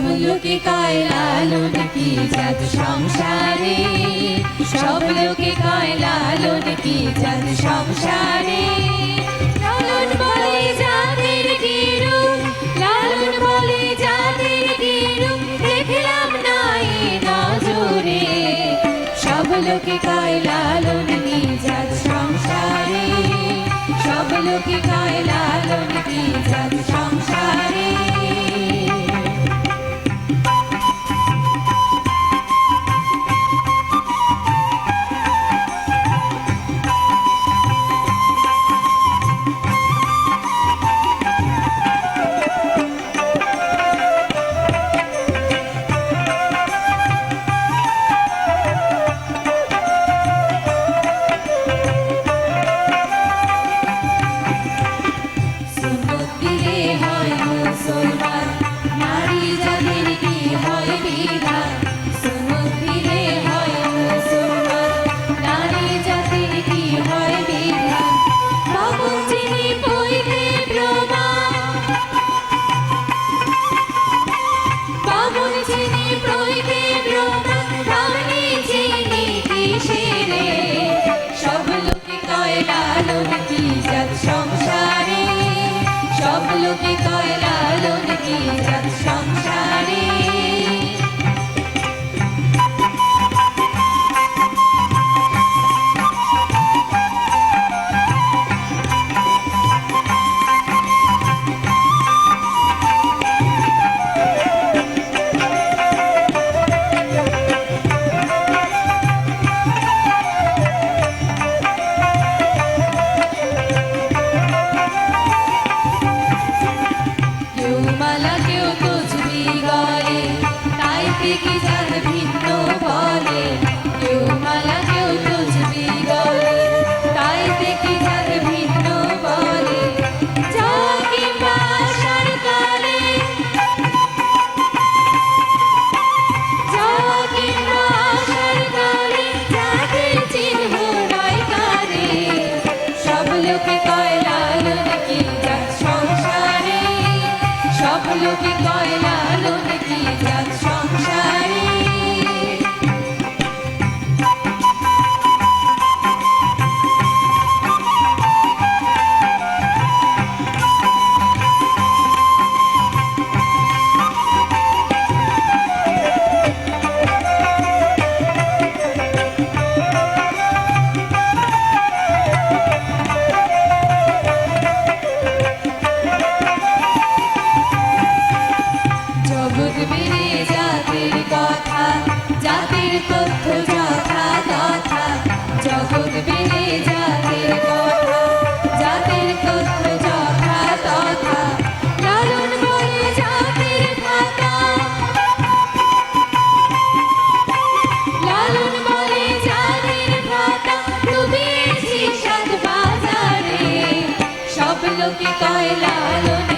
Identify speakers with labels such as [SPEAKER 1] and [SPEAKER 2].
[SPEAKER 1] কয় লালন কি জাত সংসারে? সব লোকে কয় লালন কি জাত সংসারে? লালন বলে জাতের গিরু, লালন বলে জাতের গিরু, দেখলাম নাই নজরে। সব লোকে কয় লালন কি জাত সংসারে? সব লোকে কয় লালন কি জাত সংসারে? লোকে কয় লালন কি লোকে কয় লালন কি জাত সংসারে সব লোকে কয় লোকে কয় লালন